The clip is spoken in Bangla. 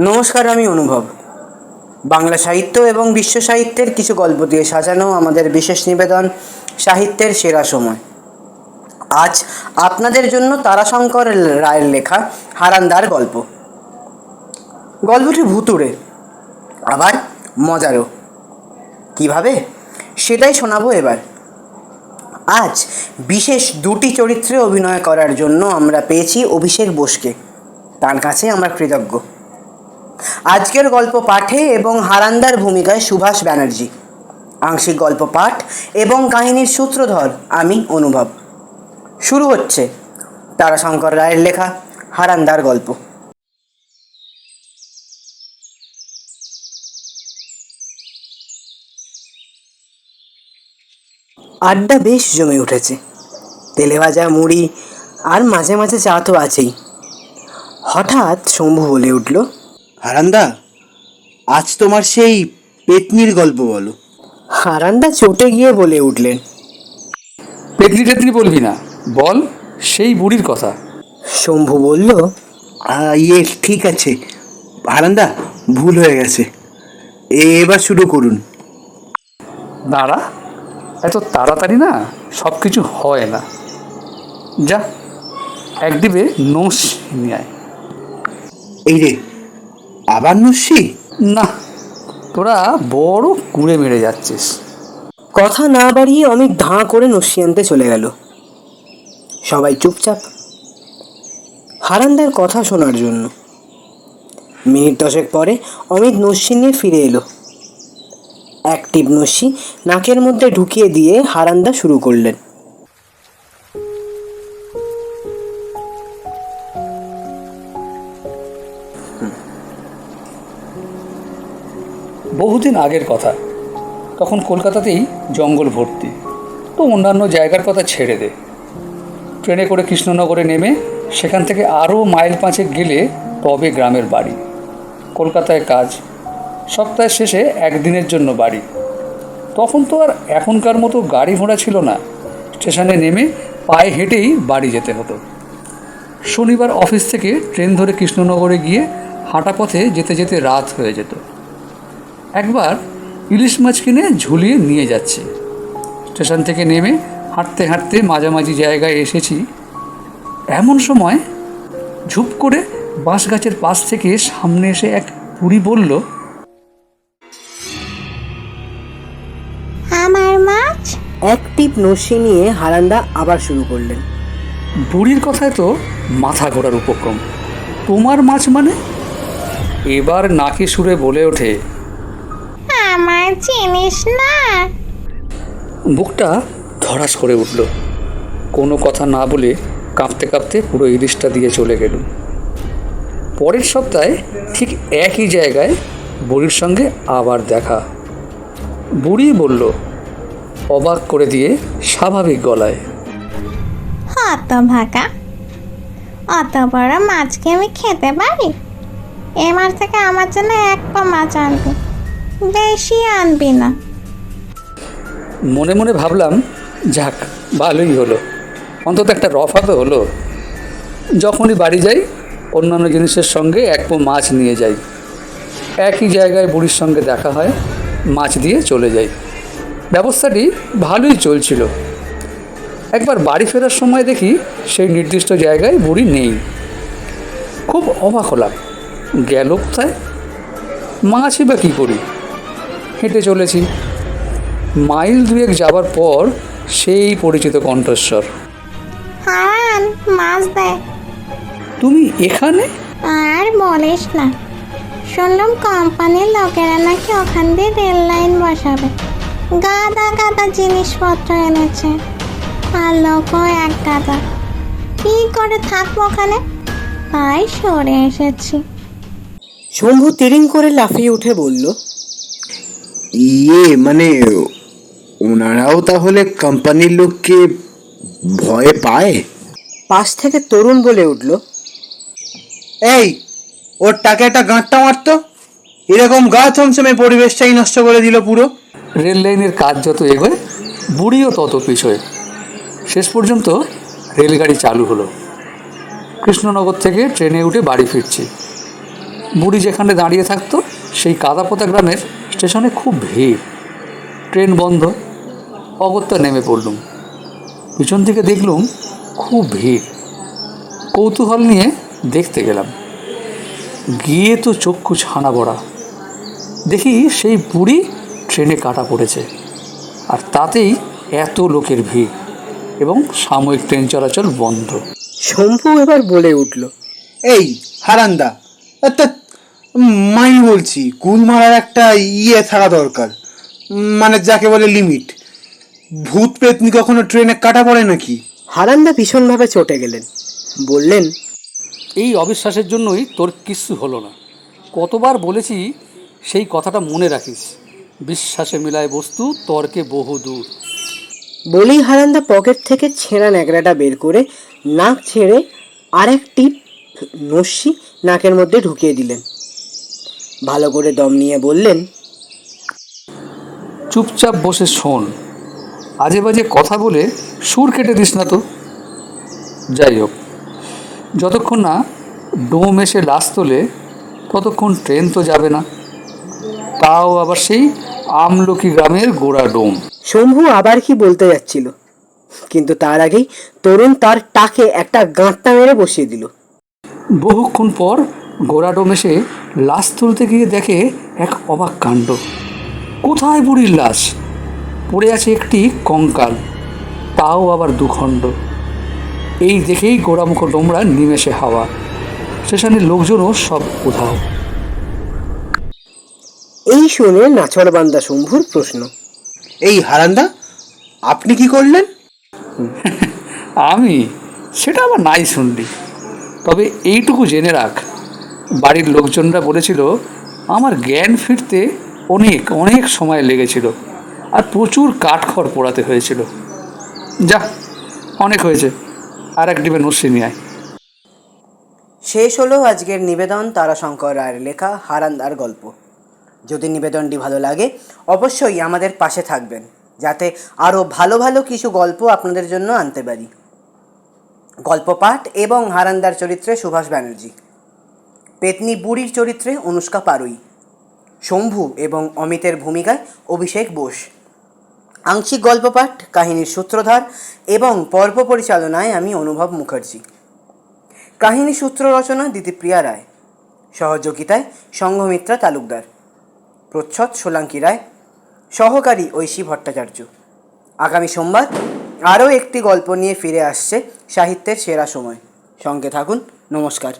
নমস্কার, আমি অনুভব। বাংলা সাহিত্য এবং বিশ্ব সাহিত্যের কিছু গল্প দিয়ে সাজানো আমাদের বিশেষ নিবেদন, সাহিত্যের সেরা সময়। আজ আপনাদের জন্য তারাশঙ্কর রায়ের লেখা হারান্দার গল্প। গল্পটি ভুতুড়ে, আবার মজারও। কীভাবে? সেটাই শোনাবো এবার। আজ বিশেষ দুটি চরিত্রে অভিনয় করার জন্য আমরা পেয়েছি অভিষেক বোসকে। তার কাছে আমরা কৃতজ্ঞ। আজকের গল্প পাঠে এবং হারান্দার ভূমিকায় সুভাষ ব্যানার্জি। আংশিক গল্প পাঠ এবং কাহিনীর সূত্রধর আমি অনুভব। শুরু হচ্ছে তারাশঙ্কর রায়ের লেখা হারান্দার গল্প। আড্ডা বেশ জমে উঠেছে। তেলে ভাজা মুড়ি আর মাঝে মাঝে চা তো আছেই। হঠাৎ শম্ভু বলে উঠল হারান্দা আজ তোমার সেই পেতনির গল্প বলো। হারান্দা চটে গিয়ে বলে উঠলেন পেতনি টেতনি বলবি না বল সেই বুড়ির কথা। শম্ভু বলল ইয়ে ঠিক আছে। হারান্দা ভুল হয়ে গেছে। এ- এবার শুরু করুন। দাঁড়া এত তাড়াতাড়ি না সব কিছু হয় না। যা এক ডিবে নোস নিয়ে আয়। এই রে আবার নস্যি না তোরা বড় কুড়ে মেরে যাচ্ছিস। কথা না বাড়িয়ে অমিত ধাঁ করে নস্যি আনতে চলে গেল। সবাই চুপচাপ। হারান্দার কথা শোনার জন্য। মিনিট দশেক পরে অমিত নস্যি নিয়ে ফিরে এলো। এক টিপ নস্যি নাকের মধ্যে ঢুকিয়ে দিয়ে হারান্দা শুরু করলেন। বহুদিন আগের কথা। তখন কলকাতাতেই জঙ্গল ভর্তি। তো অন্যান্য জায়গার কথা ছেড়ে দে। ট্রেনে করে কৃষ্ণনগরে নেমে সেখান থেকে আরও মাইল পাঁচেক গেলে তবে গ্রামের বাড়ি। কলকাতায় কাজ। সপ্তাহের শেষে একদিনের জন্য বাড়ি। তখন তো আর এখনকার মতো গাড়ি ঘোড়া ছিল না। স্টেশনে নেমে পায়ে হেঁটেই বাড়ি যেতে হতো। শনিবার অফিস থেকে ট্রেন ধরে কৃষ্ণনগরে গিয়ে হাঁটা পথে যেতে যেতে রাত হয়ে যেত। একবার ইলিশ মাছ কিনে ঝুলিয়ে নিয়ে যাচ্ছে। স্টেশন থেকে নেমে হাঁটতে হাঁটতে মাঝামাঝি জায়গায় এসেছি। এমন সময় ঝুপ করে বাঁশ গাছের পাশ থেকে সামনে এসে এক বুড়ি বলল আমার মাছ? এক টিপ নস্যি নিয়ে হারান্দা আবার শুরু করলেন। বুড়ির কথায় তো মাথা ঘোরার উপক্রম। তোমার মাছ মানে? এবার নাকি সুরে বলে ওঠে চিনিস না? বুকটা ধরাস করে উঠল। কোনো কথা না বলে কাঁপতে কাঁপতে পুরো ইলিশটা দিয়ে চলে গেল। পরের সপ্তাহে ঠিক একই জায়গায় বুড়ির সঙ্গে আবার দেখা। বুড়ি বলল অবাক করে দিয়ে স্বাভাবিক গলায়। অত ভাকা অত বড় মাছকে আমি খেতে পারি? এবার থেকে আমার জন্য এক পা মাছ আনবি। বেশি আনবি না। মনে মনে ভাবলাম, যাক, ভালোই হলো। অন্তত একটা রফা তো হলো। যখনই বাড়ি যাই, অন্যান্য জিনিসের সঙ্গে এক পো মাছ নিয়ে যাই। একই জায়গায় বুড়ির সঙ্গে দেখা হয়, মাছ দিয়ে চলে যাই। ব্যবস্থাটি ভালোই চলছিল। একবার বাড়ি ফেরার সময় দেখি, সেই নির্দিষ্ট জায়গায় বুড়ি নেই। খুব অবাক হলাম, গেল কোথায়? মাছই বা কী করি? হেঁটে চলেছি। মাইল দুয়েক যাবার পর সেই পরিচিত কণ্ঠস্বর। হারান মাছ দেয়। তুমি এখানে? আর বলিস না। শুনলাম কোম্পানির লোকেরা নাকি ওখান দিয়ে রেল লাইন বসাবে। গাদা গাদা জিনিসপত্র এনেছে। আর লোকও এক গাদা। কি করে থাকব ওখানে? তাই সরে এসেছি। শম্ভু তিরিং করে লাফিয়ে উঠে বলল ইয়ে মানে ওনারাও তাহলে কোম্পানির লোককে ভয় পায় পাশ থেকে তরুণ বলে উঠল এই ওর টাকে একটা গাঁটটা মারতো এরকম গা ছমছমে পরিবেশটাই নষ্ট করে দিল পুরো রেল লাইনের কাজ যত এগোয় বুড়িও তত পিছোয় শেষ পর্যন্ত রেলগাড়ি চালু হলো কৃষ্ণনগর থেকে ট্রেনে উঠে বাড়ি ফিরছি বুড়ি যেখানে দাঁড়িয়ে থাকতো সেই কাদাপোতা গ্রামের স্টেশনে খুব ভিড়। ট্রেন বন্ধ, অগত্যা নেমে পড়লুম। পিছন থেকে দেখলুম খুব ভিড়। কৌতূহল নিয়ে দেখতে গেলাম। গিয়ে তো চক্ষু ছানা বড়া দেখি সেই বুড়ি ট্রেনে কাটা পড়েছে। আর তাতেই এত লোকের ভিড় এবং সাময়িক ট্রেন চলাচল বন্ধ। শম্ভু এবার বলে উঠল, এই হারান্দা মাই বলছি কুল মারার একটা ইয়ে থাকা দরকার। মানে যাকে বলে লিমিট ভূত পেতনি কখনো ট্রেনে কাটা পড়ে নাকি? হারান্দা ভীষণভাবে চটে গেলেন। বললেন এই অবিশ্বাসের জন্যই তোর কিচ্ছু হলো না। কতবার বলেছি সেই কথাটা মনে রাখিস। বিশ্বাসে মিলায় বস্তু তর্কে বহু দূর। বলেই হারান্দা পকেট থেকে ছেঁড়া ন্যাকড়াটা বের করে নাক ছেড়ে আরেকটি নস্যি নাকের মধ্যে ঢুকিয়ে দিলেন। ভালো করে দম নিয়ে বললেন চুপচাপ বসে শোন। আজে বাজে কথা বলে সুর কেটে দিস না তো। যাই হোক যতক্ষণ না ডোম এসে লাশ তোলে ততক্ষণ ট্রেন তো যাবে না। তাও আবার সেই আমলকি গ্রামের গোড়া ডোম। শম্ভু আবার কি বলতে যাচ্ছিল? কিন্তু তার আগেই তরুণ তার টাকে একটা গাঁটটা মেরে বসিয়ে দিল। বহুক্ষণ পর গোড়াডোম এসে লাশ তুলতে গিয়ে দেখে এক অবাক কাণ্ড। কোথায় বুড়ির লাশ? পড়ে আছে একটি কঙ্কাল তাও আবার দুখণ্ড। এই দেখেই গোড়ামুখ ডোমরা নিমেষে হাওয়া। স্টেশনের লোকজনও সব উধাও। এই শুনে নাছরবান্দা শম্ভুর প্রশ্ন এই হারান্দা আপনি কি করলেন? আমি? সেটা আবার নাই শুনলি। তবে এইটুকু জেনে রাখ। বাড়ির লোকজনরা বলেছিল, আমার জ্ঞান ফিরতে অনেক অনেক সময় লেগেছিল আর প্রচুর কাঠখড় পোড়াতে হয়েছিল। যা, অনেক হয়েছে। আর এক ডিবে নস্যি নিয়ে শেষ হলো আজকের নিবেদন তারাশঙ্কর রায়ের লেখা হারান্দার গল্প। যদি নিবেদনটি ভালো লাগে, অবশ্যই আমাদের পাশে থাকবেন, যাতে আরও ভালো ভালো কিছু গল্প আপনাদের জন্য আনতে পারি। গল্প পাঠ এবং হারান্দার চরিত্রে সুভাষ ব্যানার্জি। পেতনি বুড়ির চরিত্রে অনুষ্কা পারুই, শম্ভু এবং অমিতের ভূমিকায় অভিষেক বোস। আংশিক গল্প পাঠ কাহিনীর সূত্রধার এবং পর্ব পরিচালনায় আমি অনুভব মুখার্জি। কাহিনী সূত্র রচনা দিতিপ্রিয়া রায়। সহযোগিতায় সংঘমিত্রা তালুকদার। প্রচ্ছদ সোলাঙ্কি রায়। সহকারী ঐশী ভট্টাচার্য। আগামী সোমবার আরও একটি গল্প নিয়ে ফিরে আসছে সাহিত্যের সেরা সময়। সঙ্গে থাকুন, নমস্কার।